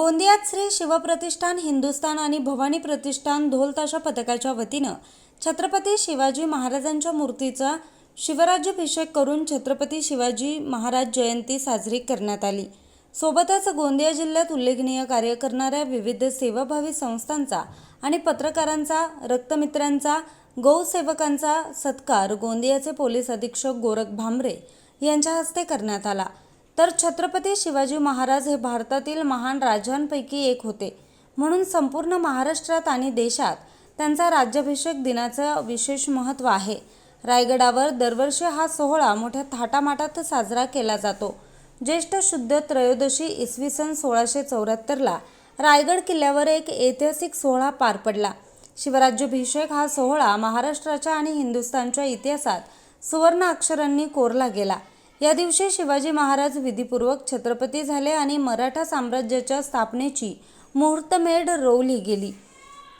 गोंदियात श्री शिवप्रतिष्ठान हिंदुस्थान आणि भवानी प्रतिष्ठान ढोलताशा पथकाच्या वतीनं छत्रपती शिवाजी महाराजांच्या मूर्तीचा शिवराज्याभिषेक करून छत्रपती शिवाजी महाराज जयंती साजरी करण्यात आली. सोबतच गोंदिया जिल्ह्यात उल्लेखनीय कार्य करणाऱ्या विविध सेवाभावी संस्थांचा आणि पत्रकारांचा रक्तमित्रांचा गौसेवकांचा सत्कार गोंदियाचे पोलीस अधीक्षक गोरख भांबरे यांच्या हस्ते करण्यात आला. तर छत्रपती शिवाजी महाराज हे भारतातील महान राजांपैकी एक होते. म्हणून संपूर्ण महाराष्ट्रात आणि देशात त्यांचा राज्याभिषेक दिनाचं विशेष महत्त्व आहे. रायगडावर दरवर्षी हा सोहळा मोठ्या थाटामाटात साजरा केला जातो. ज्येष्ठ शुद्ध त्रयोदशी इसवी सन सोळाशे चौऱ्याहत्तरला रायगड किल्ल्यावर एक ऐतिहासिक सोहळा पार पडला. शिवराज्याभिषेक हा सोहळा महाराष्ट्राच्या आणि हिंदुस्थानच्या इतिहासात सुवर्ण अक्षरांनी कोरला गेला. या दिवशी शिवाजी महाराज विधीपूर्वक छत्रपती झाले आणि मराठा साम्राज्याच्या स्थापनेची मुहूर्तमेढ रोवली गेली.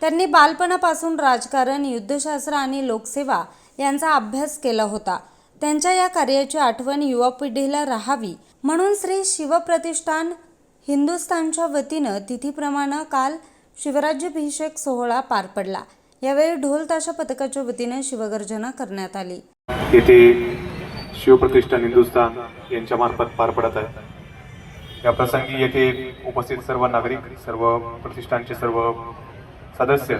त्यांनी बालपणापासून राजकारण युद्धशास्त्र आणि लोकसेवा यांचा अभ्यास केला होता. त्यांच्या या कार्याची आठवण युवा पिढीला राहावी म्हणून श्री शिवप्रतिष्ठान हिंदुस्थानच्या वतीनं तिथीप्रमाणे काल शिवराज्याभिषेक सोहळा पार पडला. यावेळी ढोल ताशा पथकाच्या वतीनं शिवगर्जना करण्यात आली. शिवप्रतिष्ठान हिंदुस्थान यांच्या मार्फत पार पडत आहे. या प्रसंगी येथे उपस्थित सर्व नागरिक सर्व प्रतिष्ठानचे सर्व सदस्य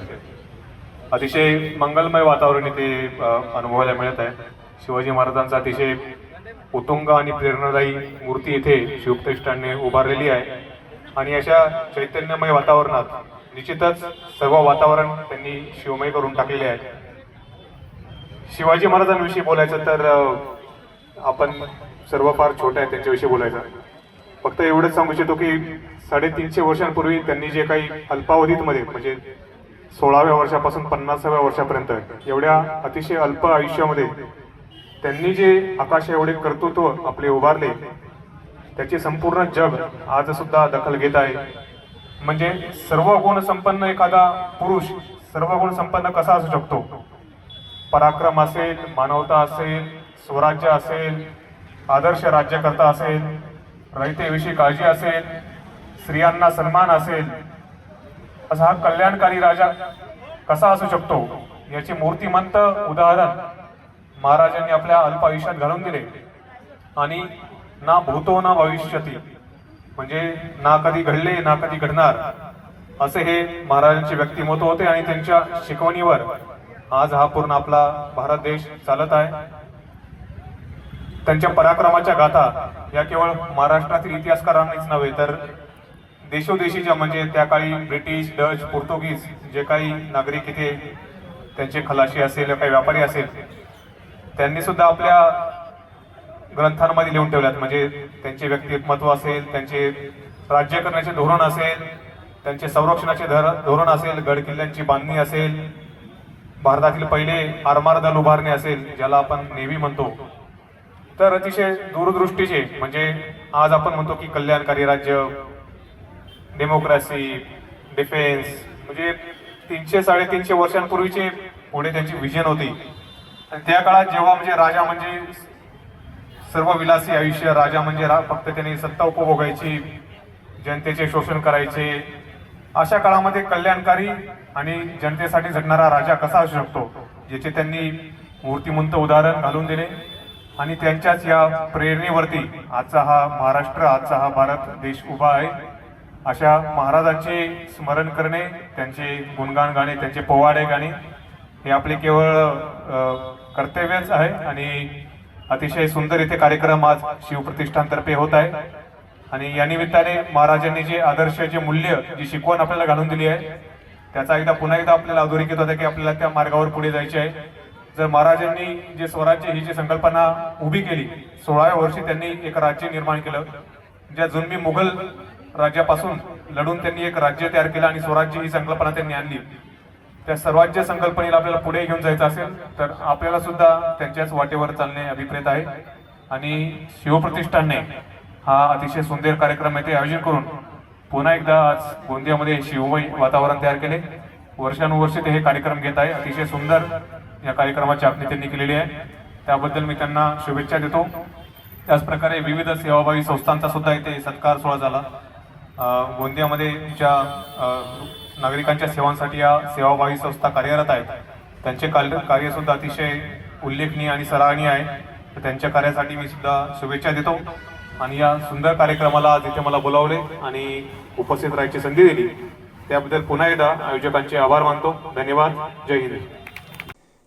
अतिशय मंगलमय वातावरण इथे अनुभवायला मिळत आहे. शिवाजी महाराजांचा अतिशय उत्तुंग आणि प्रेरणादायी मूर्ती येथे शिवप्रतिष्ठानने उभारलेली आहे. आणि अशा चैतन्यमय वातावरणात निश्चितच सर्व वातावरण त्यांनी शिवमय करून टाकलेले आहे. शिवाजी महाराजांविषयी बोलायचं तर आपण सर्व फार छोटे आहे त्यांच्याविषयी बोलायचं. फक्त एवढंच सांगू इच्छितो की साडेतीनशे वर्षांपूर्वी त्यांनी जे काही अल्पावधीतमध्ये म्हणजे सोळाव्या वर्षापासून पन्नासाव्या वर्षापर्यंत एवढ्या अतिशय अल्प आयुष्यामध्ये त्यांनी जे आकाश एवढे कर्तृत्व आपले उभारले त्याचे संपूर्ण जग आज सुद्धा दखल घेत आहे. म्हणजे सर्व गुण संपन्न एखादा पुरुष सर्व गुण संपन्न कसा असू शकतो? पराक्रम असेल मानवता असेल स्वराज्य असेल आदर्श राज्यकर्ता असेल रयतेविषयी काळजी असेल स्त्रियांना सन्मान असेल असा हा कल्याणकारी राजा कसा असू शकतो याचे मूर्तिमंत उदाहरण महाराजांनी आपल्या अल्प आयुष्यात घालून दिले. आणि ना भूतो ना भविष्यती. म्हणजे ना कधी घडले ना कधी घडणार असे हे महाराजांचे व्यक्तिमत्व होते आणि त्यांच्या शिकवणीवर आज हा पूर्ण आपला भारत देश चालत आहे. त्यांच्या पराक्रमाच्या गाथा या केवळ महाराष्ट्रातील इतिहासकारांनीच नव्हे तर देशोदेशीच्या म्हणजे त्या काळी ब्रिटिश डच पोर्तुगीज जे काही नागरिक इथे त्यांचे खलाशी असेल काही व्यापारी असेल त्यांनी सुद्धा आपल्या ग्रंथांमध्ये लिहून ठेवल्यात. म्हणजे त्यांचे व्यक्तिमत्व असेल त्यांचे राज्य करण्याचे धोरण असेल त्यांचे संरक्षणाचे धर धोरण असेल गड किल्ल्यांची बांधणी असेल भारतातील पहिले आरमार दल उभारणे असेल ज्याला आपण नेव्ही म्हणतो. तर अतिशय दूरदृष्टीचे म्हणजे आज आपण म्हणतो की कल्याणकारी राज्य डेमोक्रेसी डिफेन्स म्हणजे तीनशे साडेतीनशे वर्षांपूर्वीचे पुढे त्यांची विजन होती. आणि त्या काळात जेव्हा म्हणजे राजा म्हणजे सर्व विलासी आयुष्य राजा म्हणजे रा फक्त त्यांनी सत्ता उपभोगायची जनतेचे शोषण करायचे अशा काळामध्ये कल्याणकारी आणि जनतेसाठी झटणारा राजा कसा असू शकतो याचे त्यांनी मूर्तिमंत उदाहरण घालून दिले. आणि त्यांच्याच या प्रेरणेवरती आजचा हा महाराष्ट्र आजचा हा भारत देश उभा आहे. अशा महाराजांचे स्मरण करणे त्यांचे गुणगान गाणे त्यांचे पोवाडे गाणे हे आपले केवळ कर्तव्यच आहे आणि अतिशय सुंदर इथे कार्यक्रम आज शिवप्रतिष्ठानतर्फे होत आहे. आणि या निमित्ताने महाराजांनी जे आदर्श जे मूल्य जी शिकवण आपल्याला घालून दिली आहे त्याचा एकदा पुन्हा एकदा आपल्याला अधोरेखित होता की आपल्याला त्या मार्गावर पुढे जायचे आहे. जर महाराजांनी जे स्वराज्य ही जी संकल्पना उभी केली सोळाव्या वर्षी त्यांनी एक राज्य निर्माण केलं ज्या जुन्मी मुघल राज्यापासून लढून त्यांनी एक राज्य तयार केलं आणि स्वराज्य ही संकल्पना त्यांनी आणली. त्या सर्वाज्य संकल्पनेला आपल्याला पुढे घेऊन जायचं असेल तर आपल्याला सुद्धा त्यांच्याच वाटेवर चालणे अभिप्रेत आहे. आणि शिवप्रतिष्ठानने हा अतिशय सुंदर कार्यक्रम येथे आयोजन करून पुन्हा एकदा आज गोंदियामध्ये शिवमय वातावरण तयार केले. वर्षानुवर्षे ते हे कार्यक्रम घेत आहे. अतिशय सुंदर या कार्यक्रमाची आखणी त्यांनी केलेली आहे. त्याबद्दल मी त्यांना शुभेच्छा देतो. त्याचप्रकारे विविध सेवाभावी संस्थांचा सुद्धा इथे सत्कार सोहळा झाला. गोंदियामध्ये ज्या नागरिकांच्या सेवांसाठी या सेवाभावी संस्था कार्यरत आहेत त्यांचे कार्य कार्यसुद्धा अतिशय उल्लेखनीय आणि सराहनीय आहे. तर त्यांच्या कार्यासाठी मी सुद्धा शुभेच्छा देतो. आणि या सुंदर कार्यक्रमाला आज इथे मला बोलावले आणि उपस्थित राहायची संधी दिली. त्याबद्दल पुन्हा एकदा आयोजकांचे आभार मानतो. धन्यवाद. जय हिंद.